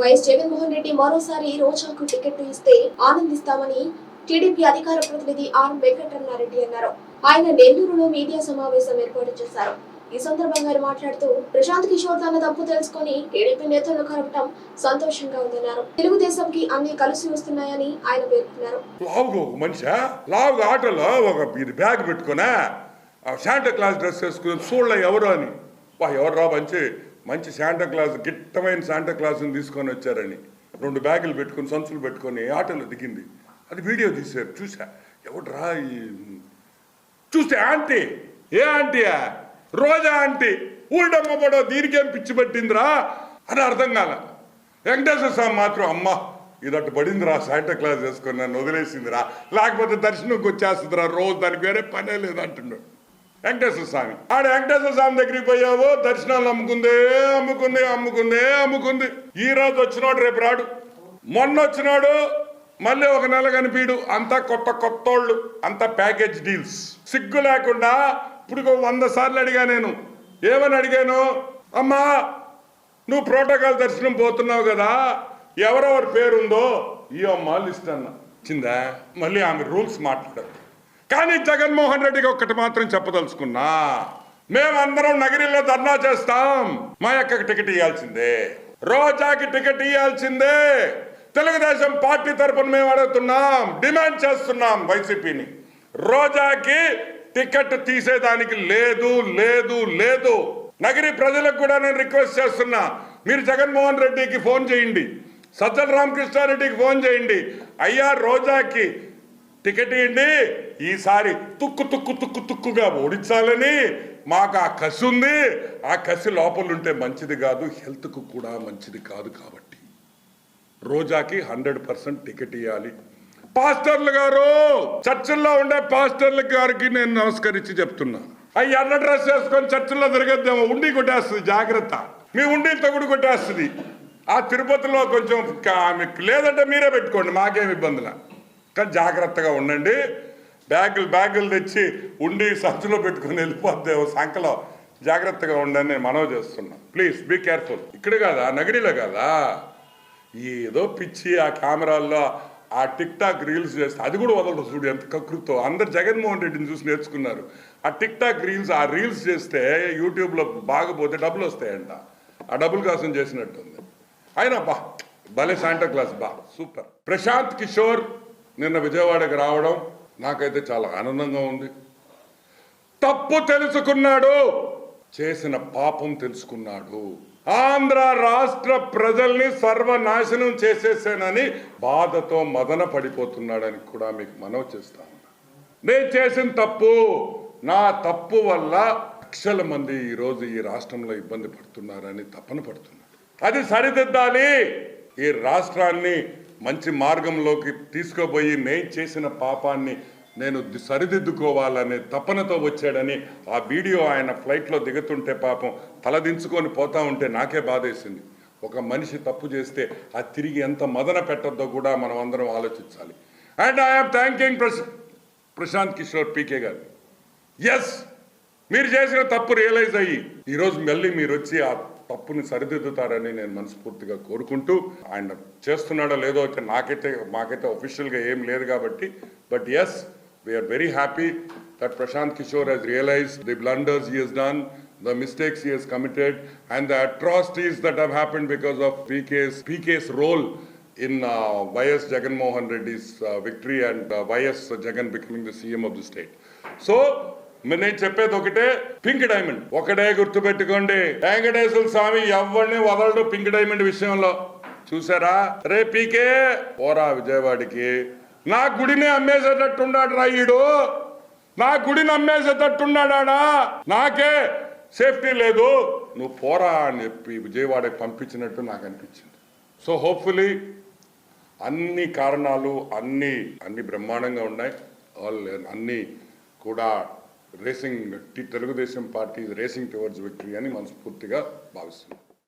YS Jaganmohan Reddy మరోసారి రోజాకు ticket ఇస్తే ఆనందిస్తామని TDP అధికార ప్రతినిధి ఆర్ వెంకటరమణారెడ్డి అన్నారు. ఆయన నెల్లూరులో మీడియా సమావేశం ఏర్పాటు చేశారు. ఈ సందర్భంగా ఆయన మాట్లాడుతూ ప్రశాంత్ కిషోర్ తన తప్పు తెలుసుకొని టీడీపీ నేతలను కలపడం సంతోషంగా ఉందన్నారు. తెలుగుదేశంకి అన్ని కలిసి వస్తున్నాయని ఆయన పేర్కొన్నారు. లావుగా ఒక మనిషి? లావుగా ఆటోలో ఒక బ్యాగ్ పెట్టుకున్నా శాంటా క్లాస్ డ్రెస్ వేసుకుని చూడలే ఎవరు అని. ఎవరు రా మంచి? మంచి శాంటా క్లాస్ గిట్టమైన శాంటా క్లాస్ని తీసుకొని వచ్చారని. రెండు బ్యాగులు పెట్టుకొని సంచులు పెట్టుకొని ఆటోలో దిగింది. అది వీడియో తీశారు చూసా ఎవడురా ఈ చూస్తే ఆంటీ. ఏ ఆంటీయా రోజా ఆంటీ. ఊరిడమ్మ పడో దీనికేం పిచ్చి పట్టిందిరా? అని అర్థం కాల. వెంకటేశ్వర స్వామి మాత్రం అమ్మ ఇదట్టు పడిందిరా శాంటా క్లాస్ వేసుకొని నన్ను వదిలేసిందిరా. లేకపోతే దర్శనంకి వచ్చేస్తుందిరా రోజు దానికి వేరే పనే లేదు అంటున్నాడు వెంకటేశ్వర స్వామి. ఆడ వెంకటేశ్వర స్వామి దగ్గరికి పోయావు దర్శనాలు అమ్ముకుందే అమ్ముకుంది అమ్ముకుందే అమ్ముకుంది. ఈ రోజు వచ్చినాడు రేపు రాడు. మొన్న వచ్చినాడు మళ్ళీ ఒక నెల కనిపించడు అంతా కొత్త కొత్తోళ్ళు అంతా ప్యాకేజ్ డీల్స్. సిగ్గు లేకుండా ఇప్పుడు వంద సార్లు అడిగా నేను. ఏమని అడిగాను? అమ్మా నువ్వు ప్రోటోకాల్ దర్శనం పోతున్నావు కదా ఎవరెవరి పేరుందో ఈ అమ్మ లిస్ట్ అన్న. చిందా మళ్ళీ ఆమె రూల్స్ మాట్లాడారు కానీ జగన్మోహన్ రెడ్డికి ఒక్కటి మాత్రం చెప్పదలుచుకున్నా మేమందరం నగరిలో ధర్నా చేస్తాం. మా యొక్క టికెట్ ఇవ్వాల్సిందే రోజాకి టికెట్ ఇవ్వాల్సిందే తెలుగుదేశం పార్టీ తరఫున మేము అడుగుతున్నాం డిమాండ్ చేస్తున్నాం వైసీపీని. రోజాకి టికెట్ తీసేదానికి లేదు లేదు లేదు. నగరి ప్రజలకు కూడా నేను రిక్వెస్ట్ చేస్తున్నా మీరు జగన్మోహన్ రెడ్డికి ఫోన్ చేయండి. సజ్జల రామకృష్ణారెడ్డికి ఫోన్ చేయండి. అయ్యా రోజాకి టికెట్ ఇవ్వండి ఈసారి తుక్కు తుక్కు తుక్కు తుక్కుగా ఓడించాలని మాకు ఆ కసి ఉంది. ఆ కసి లోపల ఉంటే మంచిది కాదు హెల్త్కు కూడా మంచిది కాదు కాబట్టి. రోజాకి హండ్రెడ్ పర్సెంట్ టికెట్ ఇవ్వాలి పాస్టర్లు గారు చర్చిల్లో ఉండే పాస్టర్ల గారికి నేను నమస్కరించి చెప్తున్నా. అవి ఎర్ర డ్రెస్ వేసుకొని చర్చిల్లో తిరగద్దేమో ఉండి కొట్టేస్తుంది జాగ్రత్త. మీ ఉండి తగుడు కొట్టేస్తుంది. ఆ తిరుపతిలో కొంచెం కా- మీకు లేదంటే మీరే పెట్టుకోండి మాకేం ఇబ్బందిలా కానీ జాగ్రత్తగా ఉండండి. బ్యాగులు బ్యాగులు తెచ్చి ఉండి సంచులో పెట్టుకుని వెళ్ళిపోద్దేమో సంకలో జాగ్రత్తగా ఉండండి నేను మనవి చేస్తున్నా. ప్లీజ్ బీ కేర్ఫుల్ ఇక్కడ కాదా? నగరిలో కాదా? ఏదో పిచ్చి ఆ కెమెరాల్లో ఆ టిక్ టాక్ రీల్స్ చేస్తే అది కూడా వదలరు చూడు ఎంత కకృతో. అందరు జగన్మోహన్ రెడ్డిని చూసి నేర్చుకున్నారు. ఆ టిక్ టాక్ రీల్స్ ఆ రీల్స్ చేస్తే యూట్యూబ్లో బాగపోతే డబ్బులు వస్తాయంట. ఆ డబ్బుల కోసం చేసినట్టుంది. అయినా బా భలే శాంటా క్లాస్ బా సూపర్. ప్రశాంత్ కిషోర్ నిన్న విజయవాడకి రావడం నాకైతే చాలా ఆనందంగా ఉంది. తప్పు తెలుసుకున్నాడు చేసిన పాపం తెలుసుకున్నాడు. ఆంధ్ర రాష్ట్ర ప్రజల్ని సర్వనాశనం చేసేసానని బాధతో మదన పడిపోతున్నాడని కూడా మీకు మనవి చేస్తా నేను చేసిన తప్పు నా తప్పు వల్ల లక్షల మంది ఈరోజు ఈ రాష్ట్రంలో ఇబ్బంది పడుతున్నారని తపన పడుతున్నాడు. అది సరిదిద్దాలి. ఈ రాష్ట్రాన్ని మంచి మార్గంలోకి తీసుకుపోయి నేను చేసిన పాపాన్ని నేను సరిదిద్దుకోవాలనే తపనతో వచ్చాడని ఆ వీడియో ఆయన ఫ్లైట్లో దిగుతుంటే పాపం తలదించుకొని పోతా ఉంటే నాకే బాధేసింది. ఒక మనిషి తప్పు చేస్తే ఆ తిరిగి ఎంత మదన పెట్టద్దో కూడా మనం అందరం ఆలోచించాలి. And I'm thanking Prashant Kishor PK garu. Yes మీరు చేసిన తప్పు రియలైజ్ అయ్యి ఈరోజు మళ్ళీ మీరు వచ్చి ఆ తప్పుని సరిదిద్దుతారని నేను మనస్ఫూర్తిగా కోరుకుంటూ ఆయన చేస్తున్నాడో లేదో అయితే నాకైతే మాకైతే ఒఫీషియల్గా ఏం లేదు కాబట్టి but yes we're very happy that Prashant Kishor he's realise the blunders he done the mistakes he he's committed and the atrocities that happen because of PK's PK's role in YS Jaganmohan Reddy's victory and YS Jagan becoming the CM of the state so మరి నేను చెప్పేది ఒకటే pink diamond. ఒకటే గుర్తుపెట్టుకోండి. వెంకటేశ్వర స్వామి ఎవరిని వదలడు pink diamond విషయంలో? చూసారా? రే పీకే పోరా విజయవాడికి. నా గుడిని అమ్మేసేటట్టున్నాడు రా ఈడు. నా గుడిని అమ్మేసేటట్టున్నాడా నాకే సేఫ్టీ లేదు. నువ్వు పోరా అని చెప్పి విజయవాడకి పంపించినట్టు నాకు అనిపించింది. సో హోప్ఫుల్లీ అన్ని కారణాలు అన్ని అన్ని బ్రహ్మాండంగా ఉన్నాయి. ఆల్ అన్ని కూడా racing Telugu Desam party racing towards victory అని మనస్ఫూర్తిగా భావిస్తున్నాను